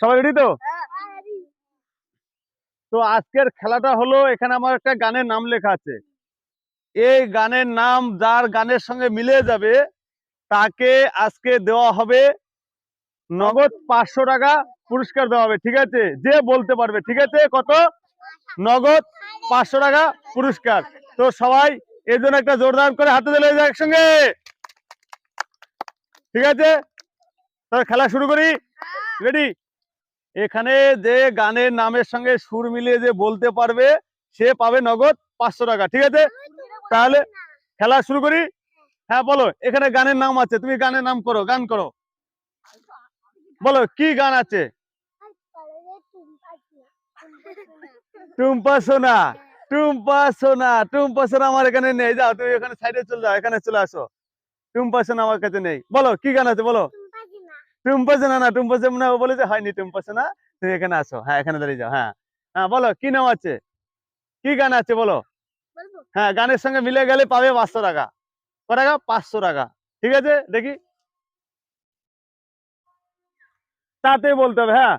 সবাই রেডি তো? তো আজকের খেলাটা হলো এখানে আমার একটা গানের নাম লেখা আছে। এই গানের নাম যার গানের সঙ্গে মিলে যাবে তাকে আজকে দেওয়া হবে নগদ পাঁচশো টাকা পুরস্কার দেওয়া হবে ঠিক আছে? যে বলতে পারবে ঠিক আছে? কত? নগদ পাঁচশো টাকা পুরস্কার। তো সবাই এর জন্য একটা জোরদার করে হাতে দিলে যায় একসঙ্গে। ঠিক আছে? তাহলে খেলা শুরু করি। রেডি এখানে যে গানের নামের সঙ্গে সুর মিলিয়ে যে বলতে পারবে, সে পাবে নগদ পাঁচশো টাকা, ঠিক আছে? তাহলে খেলা শুরু করি। হ্যাঁ বলো, এখানে গানের নাম আছে, তুমি গানের নাম করো, গান করো। বলো, কি গান আছে? টুম্পা সোনা টুম্পা সোনা টুম্পা সোনা আমার এখানে নেই। যাও, তুমি এখানে সাইডে চলে যাও, এখানে চলে আসো। টুম্পা সোনা আমার কাছে নেই। বলো, কি গান আছে, বলো। টুম্পা সোনা না টুম্পা সোনা ও বলে যে হয়নি টুম্পা সোনা তুমি এখানে আসো হ্যাঁ এখানে দাঁড়িয়ে যাও হ্যাঁ। হ্যাঁ বলো কি নাম আছে? কি গান আছে বলো? হ্যাঁ গানের সঙ্গে মিলে গেলে পাবে পাঁচশো টাকা। ক টাকা? পাঁচশো টাকা। ঠিক আছে? দেখি। তাতে বলতে হবে হ্যাঁ?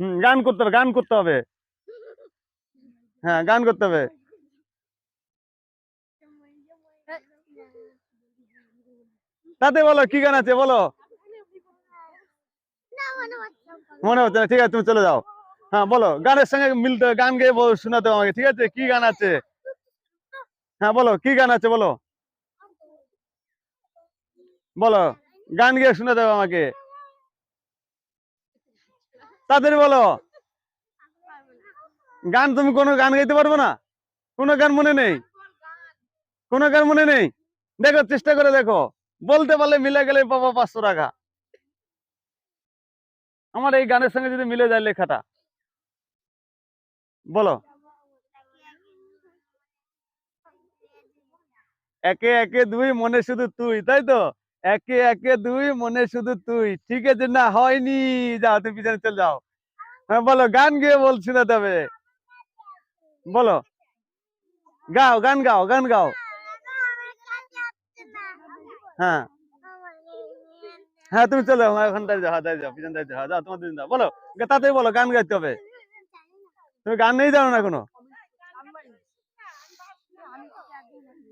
হম গান করতে হবে গান করতে হবে। হ্যাঁ গান করতে হবে। তাতে বলো কি গান আছে বলো? মনে হচ্ছে না, ঠিক আছে, তুমি চলে যাও। হ্যাঁ বলো, গানের সঙ্গে মিলতে গান গেয়ে শোনাতে আমাকে ঠিক আছে? কি গান আছে? হ্যাঁ বলো, কি গান আছে, বলো? বলো, গান গিয়ে শোনাতে হবে আমাকে। তাড়াতাড়ি বলো। গান তুমি কোনো গান গাইতে পারব না? কোনো গান মনে নেই? কোনো গান মনে নেই? দেখো, চেষ্টা করে দেখো। বলতে পারলে মিলে গেলে পাবো পাঁচশো টাকা। আমার এই গানের সঙ্গে যদি মিলে যায় লেখাটা। বলো। একে একে দুই মনে শুধু তুই, তাই তো? একে একে দুই মনে শুধু তুই। ঠিক আছে না, হয়নি। যাও, তুমি পিছনে চলে যাও। হ্যাঁ বলো, গান গিয়ে বলছি না তবে। বলো। গাও, গান গাও গান গাও। হ্যাঁ। হ্যাঁ তুমি চলে যাও হ্যাঁ, ওখানে যাও দাঁড়িয়ে যাও পিছনে যাও যাও তোমার দিন যাও বলো তাতেই বলো গান গাইতে হবে। তুমি গান নেই জানো না কোনো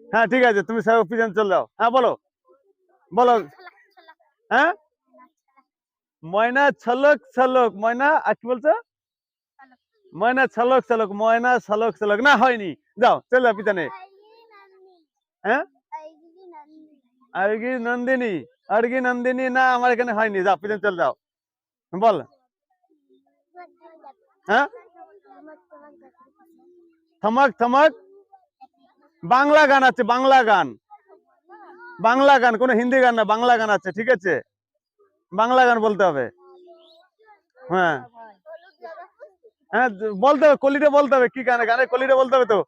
হ্যাঁ ঠিক আছে তুমি সব পিছনে চলে যাও। হ্যাঁ বলো বলো। হ্যাঁ? ময়না ছলক ছলক ময়না আর কি বলছো? ময়না ছলক ছলক ময়না ছলক ছলক না হয়নি। যাও চলে যাও পিছনে। হ্যাঁ? আরগি নন্দিনী। আরগি নন্দিনী, না, আমার এখানে হয়নি। যাও পিছনে চলে যাও। বল। হ্যাঁ? থমক থমক। বাংলা গান আছে, বাংলা গান। বাংলা গান, কোনো হিন্দি গান না, বাংলা গান আছে, ঠিক আছে? বাংলা গান বলতে হবে। হ্যাঁ। হ্যাঁ বলতে হবে কলিটা বলতে হবে, কি গানে গানে কলিটা বলতে হবে তো?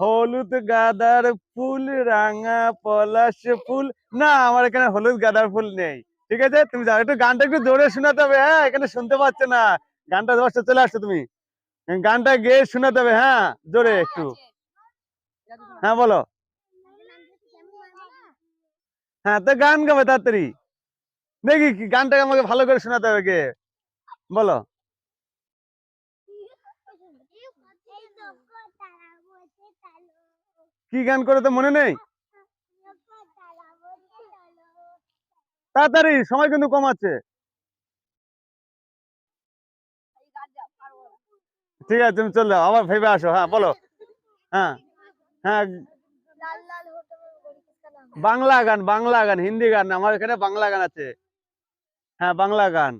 হলুদ গাদার ফুল, রাঙা পলাশ ফুল। না, আমার এখানে হলুদ গাদার ফুল নেই, ঠিক আছে? তুমি যাও, একটু গানটা একটু জোরে শোনাতে হবে হ্যাঁ? এখানে শুনতে পাচ্ছে না। গানটা দশটা চলে আসছো তুমি। গানটা গেয়ে শোনাতে হবে হ্যাঁ? জোরে একটু। হ্যাঁ বলো। হ্যাঁ তো গান গাবে তাড়াতাড়ি। দেখি গানটাকে আমাকে ভালো করে শোনাতে হবে কে? বলো। কি গান করে তো মনে নেই? তাড়াতাড়ি, সময় কিন্তু কম আছে। ঠিক আছে, তুমি চলে যাও, আবার ভেবে আসো হ্যাঁ বলো। হ্যাঁ হ্যাঁ। বাংলা গান বাংলা গান, হিন্দি গান, আমার এখানে বাংলা গান আছে। হ্যাঁ বাংলা গান।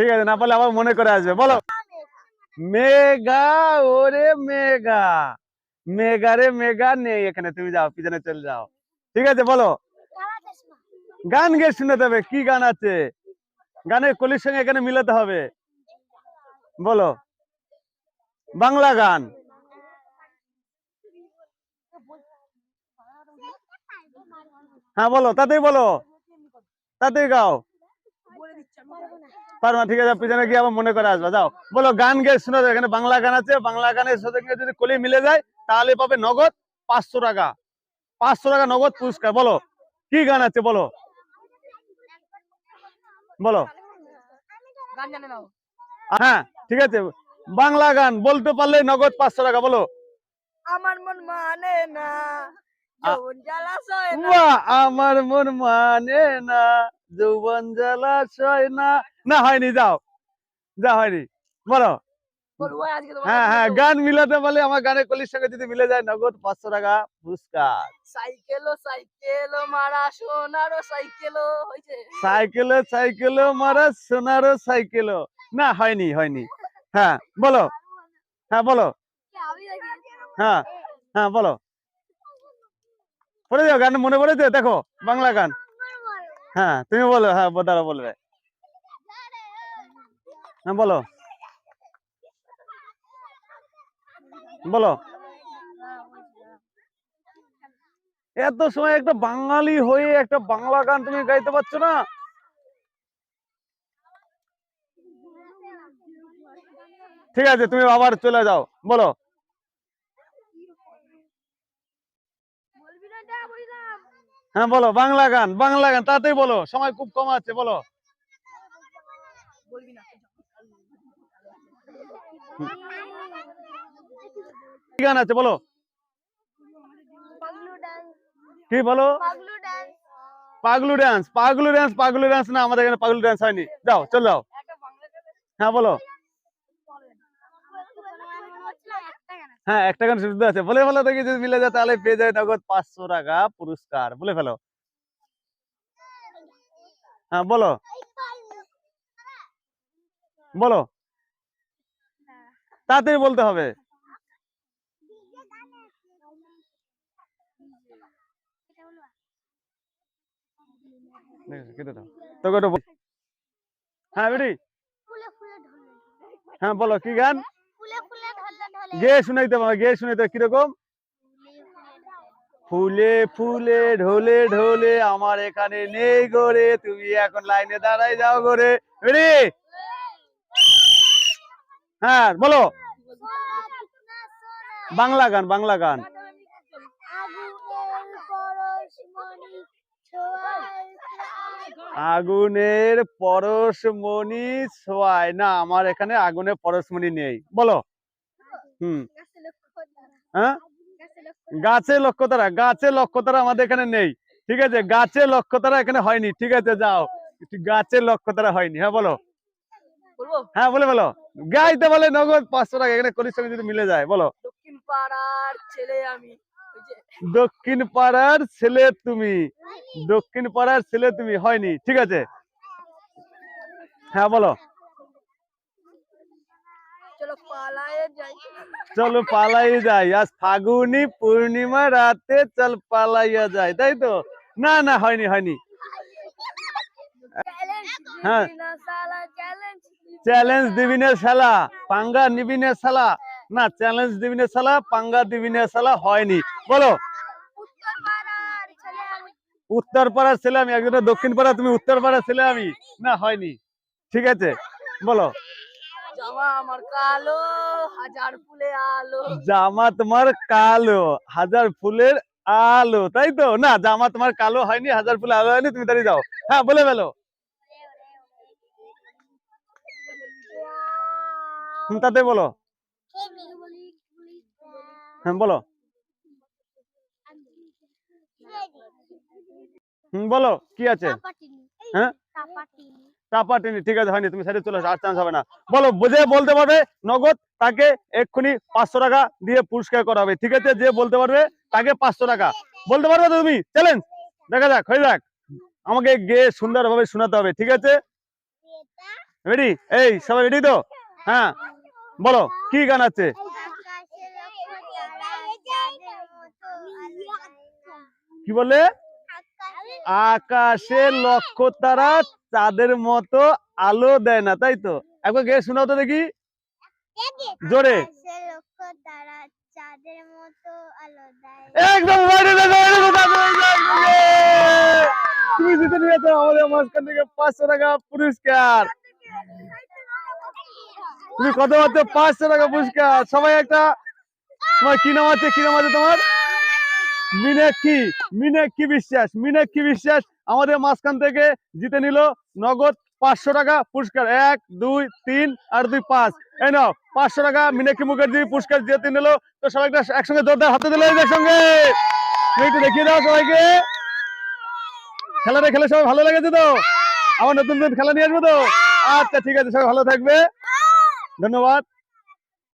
ঠিক আছে, না পারলে আবার মনে করে আসবে, বলো। মেগা ওরে মেগা মেগা রে মেগা নেই এখানে, তুমি যাও, পিছনে চলে যাও। ঠিক আছে, বলো। গান গিয়ে শুনতে হবে কি গান আছে? গানের কলির সঙ্গে এখানে মিলাতে হবে। বলো। বাংলা গান। হ্যাঁ বলো, তাতেই বলো। তাতেই গাও। পারো না ঠিক আছে পিছনে গিয়ে আবার মনে করে আসবা যাও। বলো গান গেয়ে শোনা এখানে বাংলা গান আছে বাংলা গানের সাথে যদি কলি মিলে যায় তাহলে পাবে নগদ পাঁচশো টাকা। পাঁচশো টাকা নগদ পুরস্কার বলো কি গান আছে বলো। বলো। হ্যাঁ ঠিক আছে বাংলা গান বলতে পারলে নগদ পাঁচশো টাকা বলো। আমার মন মানে না আমার মন মানে না। যৌবন জলাশয় না। না হয়নি যাও। যা হয়নি। বলো। হ্যাঁ হ্যাঁ গান মিলাতে পারলে আমার গানের কলির সঙ্গে যদি মিলে যায় নগদ পাঁচশো টাকা পুরস্কার। সাইকেলও সাইকেলও মারা সোনারও সাইকেলও হয়েছে। সাইকেলে সাইকেলে মারা সোনারও সাইকেলও না হয়নি হয়নি। হ্যাঁ বলো। হ্যাঁ বলো। হ্যাঁ হ্যাঁ বলো। পড়ে যাও গান মনে পড়েছে? দেখো বাংলা গান। হ্যাঁ তুমি বলো হ্যাঁ দাঁড়া বলবে হ্যাঁ বলো। বলো। এত সময় একটা বাঙালি হয়ে একটা বাংলা গান তুমি গাইতে পারছ না? ঠিক আছে, তুমি আবার চলে যাও, বলো। হ্যাঁ বলো, বাংলা গান বাংলা গান, তাতেই বলো, সময় খুব কম আছে, বলো। গান আছে, বলো। কি বলো? Paglu dance Paglu dance Paglu dance, না, আমাদের এখানে পাগলু ডান্স হয়নি। যাও, চল যাও। হ্যাঁ বলো একটা গান হ্যাঁ একটা গান শুনতে আছে। বলে ফেলো দেখি যদি মিলে যায় তাহলে পেয়ে যায় নগদ পাঁচশো টাকা পুরস্কার। বলে ফেলো। হ্যাঁ বলো। বলো। তাড়াতাড়ি বলতে হবে। তোকে হ্যাঁ বেটি। হ্যাঁ বলো, কি গান? গেয়ে শুনাইতে পারো গেয়ে শুনাইতে কীরকম? ফুলে ফুলে, ঢোলে ঢোলে, আমার এখানে নেই গোরে তুমি এখন লাইনে দাঁড়াই যাও গোরে হ্যাঁ বলো। বাংলা গান বাংলা গান। আগুনের পরশমণি ছোঁয়ায়। না, আমার এখানে আগুনের পরশমণি নেই। বলো। হুম। হ্যাঁ? গাছে লক্ষ্যতারা গাছে লক্ষ্যতারা আমাদের এখানে নেই। ঠিক আছে? গাছে লক্ষ্য তারা এখানে হয়নি। ঠিক আছে যাও। গাছে লক্ষ্যতারা হয়নি। হ্যাঁ বলো। হ্যাঁ বলে বলো। গাইতে বলে নগদ পাঁচশো টাকা এখানে কলির সঙ্গে যদি মিলে যায় বলো। দক্ষিণ পাড়ার ছেলে আমি। দক্ষিণ পাড়ার ছেলে তুমি। দক্ষিণ পাড়ার ছেলে তুমি হয়নি। ঠিক আছে? হ্যাঁ বলো। চলো যাই। পালাই যাই আজ ফাগুনি পূর্ণিমা রাতে চল পালাইয়া যায় তাই তো? না না হয়নি হয়নি। হ্যাঁ। চ্যালেঞ্জ দিবিনে শালা পাঙ্গা নিবিনে শালা। না চ্যালেঞ্জ দিবিনে শালা পাঙ্গা দিবিনে শালা হয়নি। বলো। উত্তর পাড়ার ছেলে আমি। উত্তর পাড়ার ছেলে আমি একজনের দক্ষিণ পাড়া তুমি উত্তর পাড়ার ছেলে আমি। না হয়নি। ঠিক আছে বলো। জামা আমার কালো হাজার ফুলে আলো। জামা তোমার কালো হাজার ফুলের আলো তাই তো? না জামা তোমার কালো হয়নি হাজার ফুলের আলো হয়নি তুমি দাঁড়িয়ে যাও। হ্যাঁ বলে ফেলো। তাতে বলো। হ্যাঁ বলো। হুম বলো কি আছে? হ্যাঁ? চাপাটিনি ঠিক আছে হয়নি তুমি সাইডে চলে আসো, আর চান্স হবে না। বলো বুঝে বলতে পারবে নগদ তাকে এক্ষুনি পাঁচশো টাকা দিয়ে পুরস্কার করা হবে। ঠিক আছে যে বলতে পারবে তাকে পাঁচশো টাকা। বলতে পারবে তো তুমি? চ্যালেঞ্জ দেখা যাক হয়ে যাক। আমাকে গিয়ে সুন্দরভাবে শোনাতে হবে ঠিক আছে? রেডি এই সবাই রেডি তো? হ্যাঁ। বলো কি গান আছে? কি বলে আকাশে লক্ষ্য তারা চাঁদের মতো আলো দেয় না তাই তো? একবার গিয়ে শোনাও তো দেখি। জোরে। একদম! তুমি জিতে নিয়েছো আমাদের মাঝখান থেকে পাঁচশো টাকা পুরস্কার। তুমি কত পাঁচশো টাকা পুরস্কার? সবাই একটা তোমার কি নাম আছে? কি নাম আছে তোমার? মিনাক্ষী মিনাক্ষী বিশ্বাস? মিনাক্ষী বিশ্বাস? আমাদের মাঝখান থেকে জিতে নিল নগদ পাঁচশো টাকা পুরস্কার। এক, দুই, তিন আর দুই, পাঁচ। এই নাও, পাঁচশো টাকা মিনাক্ষী মুখার্জি পুরস্কার জিতে নিল। তো সবাই একসঙ্গে জোরদার হাতে দিলে একসঙ্গে। একটু দেখিয়ে দাও সবাইকে। খেলাটা খেলে সবাই ভালো লেগেছে তো? আবার নতুন নতুন খেলা নিয়ে আসব তো? আচ্ছা ঠিক আছে, সবাই ভালো থাকবে। ধন্যবাদ।